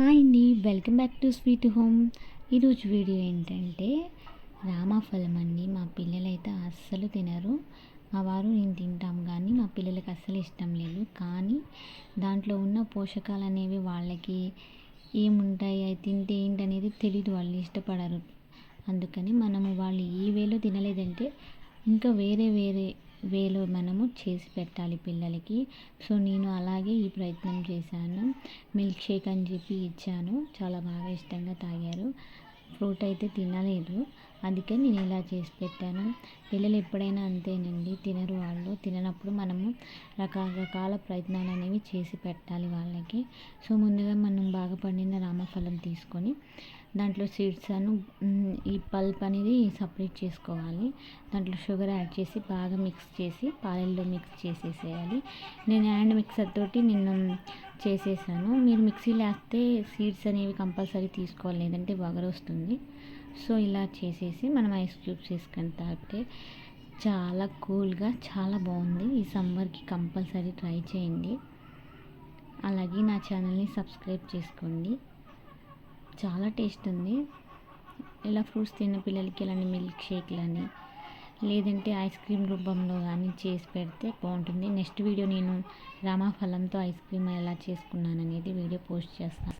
Hi అండి welcome back to sweet home. ఈరోజు video ఏంటంటే రామాఫలం అండి. మా పిల్లలైతే అస్సలు తినరు. మా వారు నేను తింటాం కానీ మా పిల్లలకి అస్సలు ఇష్టం లేదు. కానీ దాంట్లో ఉన్న పోషకాలు అనేవి వాళ్ళకి ఏముంటాయి అవి తింటే ఏంటనేది తెలియదు వాళ్ళు ఇష్టపడరు. అందుకని మనము వాళ్ళు ఈ వేలో తినలేదంటే ఇంకా వేరే వేరే వేలో మనము చేసి పెట్టాలి పిల్లలకి. సో నేను అలాగే ఈ ప్రయత్నం చేశాను. మిల్క్ షేక్ అని చెప్పి ఇచ్చాను. చాలా బాగా ఇష్టంగా తాగారు. ఫ్రూట్ అయితే తినలేదు. అందుకే నేను ఇలా చేసి పెట్టాను. పిల్లలు ఎప్పుడైనా అంతేనండి. తినరు వాళ్ళు. తిననప్పుడు మనము రకరకాల ప్రయత్నాలు అనేవి చేసి పెట్టాలి వాళ్ళకి. సో ముందుగా మనం బాగా పండిన రామఫలం తీసుకొని దాంట్లో సీడ్స్ అను ఈ పల్ప్ అనేది సపరేట్ చేసుకోవాలి. దాంట్లో షుగర్ యాడ్ చేసి బాగా మిక్స్ చేసి పాలల్లో మిక్స్ చేసేసేయాలి. నేను హ్యాండ్ మిక్సర్ తోటి నిన్న చేసేసాను. మీరు మిక్సీలో వేస్తే సీడ్స్ అనేవి కంపల్సరీ తీసుకోవాలి. లేదంటే వగరొస్తుంది. సో ఇలా చేసే వేసి మనం ఐస్ క్యూబ్స్ వేసుకొని తాగితే చాలా కూల్గా చాలా బాగుంది. ఈ సమ్మర్కి కంపల్సరీ ట్రై చేయండి. అలాగే నా ఛానల్ని సబ్స్క్రైబ్ చేసుకోండి. చాలా టేస్ట్ ఉంది. ఇలా ఫ్రూట్స్ తిన్న పిల్లలకి ఇలాంటి మిల్క్ షేక్లని లేదంటే ఐస్ క్రీమ్ రూపంలో కానీ చేసి పెడితే బాగుంటుంది. నెక్స్ట్ వీడియో నేను రామాఫలంతో ఐస్ క్రీమ్ ఎలా చేసుకున్నాను అనేది వీడియో పోస్ట్ చేస్తాను.